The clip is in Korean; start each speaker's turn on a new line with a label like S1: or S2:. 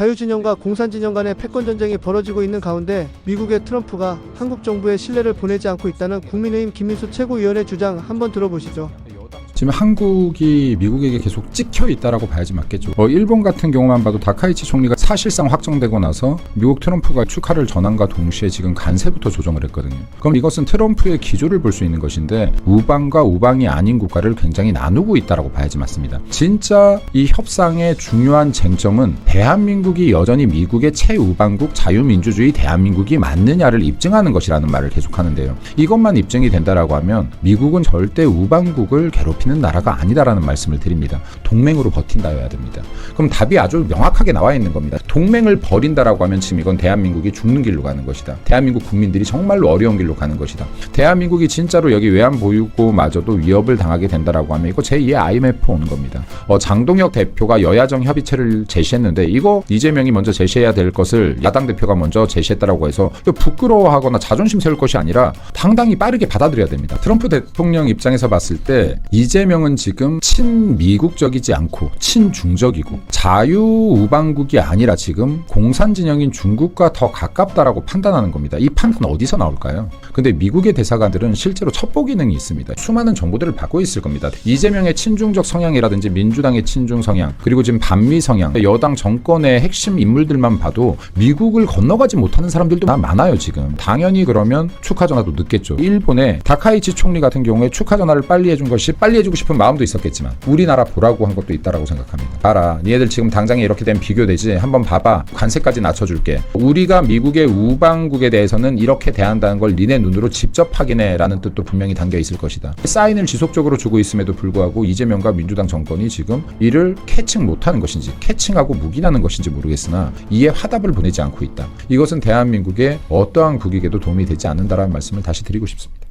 S1: 자유진영과 공산진영 간의 패권 전쟁이 벌어지고 있는 가운데 미국의 트럼프가 한국 정부에 신뢰를 보내지 않고 있다는 국민의힘 김민수 최고위원의 주장 한번 들어보시죠.
S2: 지금 한국이 미국에게 계속 찍혀 있다라고 봐야지 맞겠죠. 뭐 일본 같은 경우만 봐도 다카이치 총리가 사실상 확정되고 나서 미국 트럼프가 축하를 전함과 동시에 지금 간세부터 조정을 했거든요. 그럼 이것은 트럼프의 기조를 볼 수 있는 것인데 우방과 우방이 아닌 국가를 굉장히 나누고 있다라고 봐야지 맞습니다. 진짜 이 협상의 중요한 쟁점은 대한민국이 여전히 미국의 최우방국 자유민주주의 대한민국이 맞느냐를 입증하는 것이라는 말을 계속 하는데요. 이것만 입증이 된다라고 하면 미국은 절대 우방국을 괴롭히는 나라가 아니다라는 말씀을 드립니다. 동맹으로 버틴다여야 됩니다. 그럼 답이 아주 명확하게 나와 있는 겁니다. 동맹을 버린다라고 하면 지금 이건 대한민국이 죽는 길로 가는 것이다. 대한민국 국민들이 정말로 어려운 길로 가는 것이다. 대한민국이 진짜로 여기 외환 보유고마저도 위협을 당하게 된다라고 하면 이거 제2의 IMF 오는 겁니다. 어, 장동혁 대표가 여야정 협의체를 제시했는데 이거 이재명이 먼저 제시해야 될 것을 야당 대표가 먼저 제시했다라고 해서 부끄러워하거나 자존심 세울 것이 아니라 당당히 빠르게 받아들여야 됩니다. 트럼프 대통령 입장에서 봤을 때 이재명은 지금 친미국적이지 않고 친중적이고 자유우방국이 아니라 지금 공산 진영인 중국과 더 가깝다라고 판단하는 겁니다. 이 판단 어디서 나올까요? 근데 미국의 대사관들은 실제로 첩보 기능이 있습니다. 수많은 정보들을 받고 있을 겁니다. 이재명의 친중적 성향이라든지 민주당의 친중 성향, 그리고 지금 반미 성향, 여당 정권의 핵심 인물들만 봐도 미국을 건너가지 못하는 사람들도 많아요, 지금. 당연히 그러면 축하 전화도 늦겠죠. 일본의 다카이치 총리 같은 경우에 축하 전화를 빨리 해준 것이 빨리 해주고 싶은 마음도 있었겠지만 우리나라 보라고 한 것도 있다라고 생각합니다. 봐라, 니네들 지금 당장에 이렇게 되면 비교되지. 한번 봐봐. 관세까지 낮춰줄게. 우리가 미국의 우방국에 대해서는 이렇게 대한다는 걸 니네 눈으로 직접 확인해라는 뜻도 분명히 담겨 있을 것이다. 사인을 지속적으로 주고 있음에도 불구하고 이재명과 민주당 정권이 지금 이를 캐칭 못하는 것인지 캐칭하고 묵인하는 것인지 모르겠으나 이에 화답을 보내지 않고 있다. 이것은 대한민국의 어떠한 국익에도 도움이 되지 않는다라는 말씀을 다시 드리고 싶습니다.